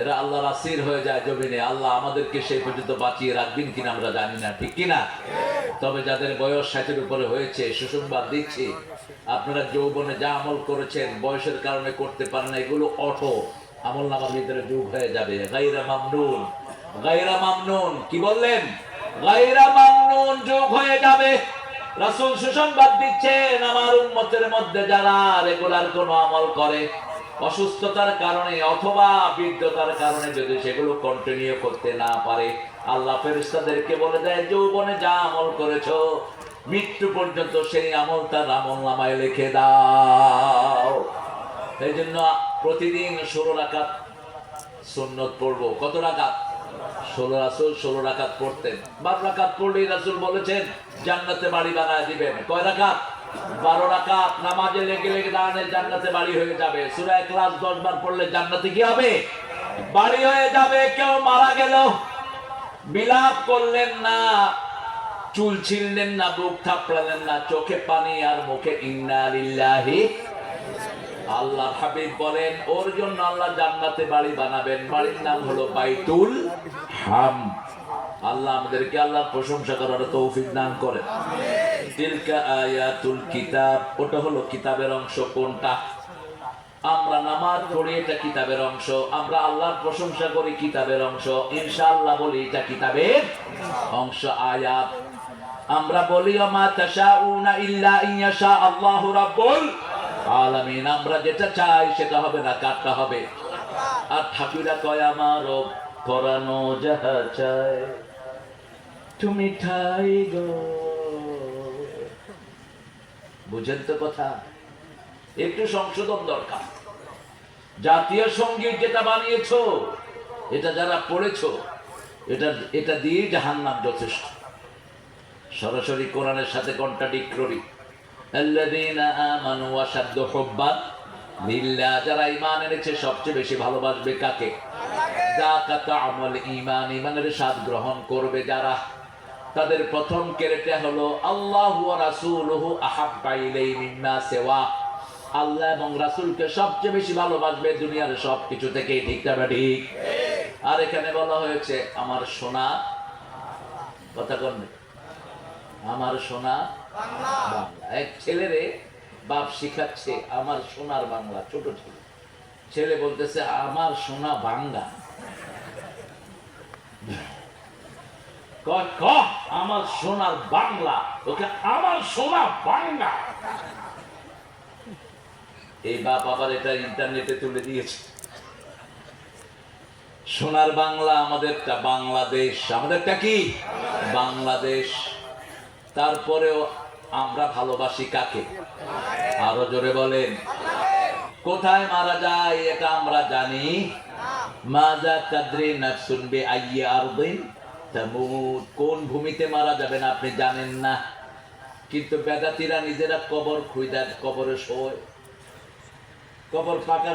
এরা আল্লাহর আসির হয়ে যায় জমিনে। আল্লাহ আমাদেরকে সেই পর্যন্ত বাঁচিয়ে রাখবেন কিনা আমরা জানি না। ঠিক কিনা? তবে যাদের বয়স ষাটের উপরে হয়েছে, সুসংবাদ দিচ্ছি, আপনারা যৌবনে যা আমল করেছেন, বয়সের কারণে করতে পারেন না, এগুলো অটো। আমল নামার ভিতরে যুগ হয়ে যাবে। গাইরা মামনুন। গাইরা মামনুন। কি বললেন? গাইরা মামনুন, যুগ হয়ে যাবে। রাসূল সুসংবাদ দিচ্ছেন, আমার উম্মতের মধ্যে যারা রেগুলার কোনো আমল করে অসুস্থতার কারণে অথবা বৃদ্ধতার কারণে যদি সেগুলো কন্টিনিউ করতে না পারে, আল্লাহ ফেরেশতাদেরকে বলে দেয়, যৌবনে যা আমল করেছ, মৃত্যু পর্যন্ত সেই আমল তার আমল নামায় লিখে দাও। এই জন্য প্রতিদিন ষোলো রাকাত সুন্নত পড়ব। কত রাকাত? ষোলো রাসুল ষোলো রাকাত পড়তেন। বারো রাকাত পড়লেই রাসুল বলেছেন, জান্নাতে বাড়ি বানায় দিবেন। কয় রাকাত? বারো রাকাত নামাজে লেগে লেগে জান্নাতে বাড়ি হয়ে যাবে। ক্লাস দশ বার পড়লে জান্নাতে কি হবে? বাড়ি হয়ে যাবে, কেউ মারা গেল। বিলাপ করলেন না, চুল না, বুক থাপড়ালেন না, চোখে পানি আর মুখে ইন্নালিল্লাহি আল্লাহ হাবিব বলেন, ওর জন্য আল্লাহ জান্নাতে বাড়ি বানাবেন। বাড়ির নাম হলো বাইতুল হাম। আল্লাহ আমাদেরকে আল্লাহর প্রশংসা করার তৌফিক দান করেন। তিলকা আয়াতুল কিতাব, ওটা হলো কিতাবের অংশ কোনটা? আমরা নামাজ পড়ি, এটা কিতাবের অংশ। আমরা আল্লাহর প্রশংসা করি, কিতাবের অংশ। ইনশাআল্লাহ বলি, এটা কিতাবের অংশ, আয়াত। আমরা বলি মা তাশাউনা ইল্লা ইয়াশা আল্লাহু রাব্বুল আলামিন। আমরা যেটা চাই, সেটা হবে না কাটটা হবে? আর ঠাকুরা কয়, আমার পরানো যাহা চায়, তুমি ঠাই গো। বুঝেন তো কথা? একটু সংশোধন দরকার। জাতীয় সংগীত যেটা বানিয়েছো, এটা যারা পড়েছো, এটা এটা দিয়ে জাহান্নাম যথেষ্ট। সরাসরি কোরআনের সাথে কন্ট্রাডিক্টরি। যারা ঈমান এনেছে, সবচেয়ে বেশি ভালোবাসবে কাকে? যাকা তা'মুল ঈমান ঈমানের স্বাদ গ্রহণ করবে যারা তাদের প্রথম কেরেটে হলো আল্লাহু রাসূলুহু আহাব্বা ইলাই আল্লাহ এবং রাসূলকে সবচেয়ে বেশি ভালোবাসবে দুনিয়ার সব কিছু থেকে ঠিক না ঠিক? আর এখানে বলা হয়েছে আমার সোনা কথা কোন আমার সোনা বাংলা। এক ছেলেরে বাপ শিখাচ্ছে আমার সোনার বাংলা ছোট ছেলে। ছেলে বলতেছে আমার সোনা বাংলা। আমার সোনার বাংলা, ওকে আমার সোনা বাংলা। এই বাপ আবার এটা ইন্টারনেটে তুলে দিয়েছে। সোনার বাংলা আমাদেরটা বাংলাদেশ, আমাদেরটা কি? বাংলাদেশ। তারপরেও আমরা ভালোবাসি কাকে? আরও জোরে বলেন। কোথায় মারা যায় এটা আমরা জানি। মাজা কাদ্রি নাফসুন বে আইয়া আরদিন। তামুত কোন ভূমিতে মারা যাবেন আপনি জানেন না। কিন্তু বেদাতিরা নিজেরা কবর খুঁজে, কবরে শোয়। কবর পাকা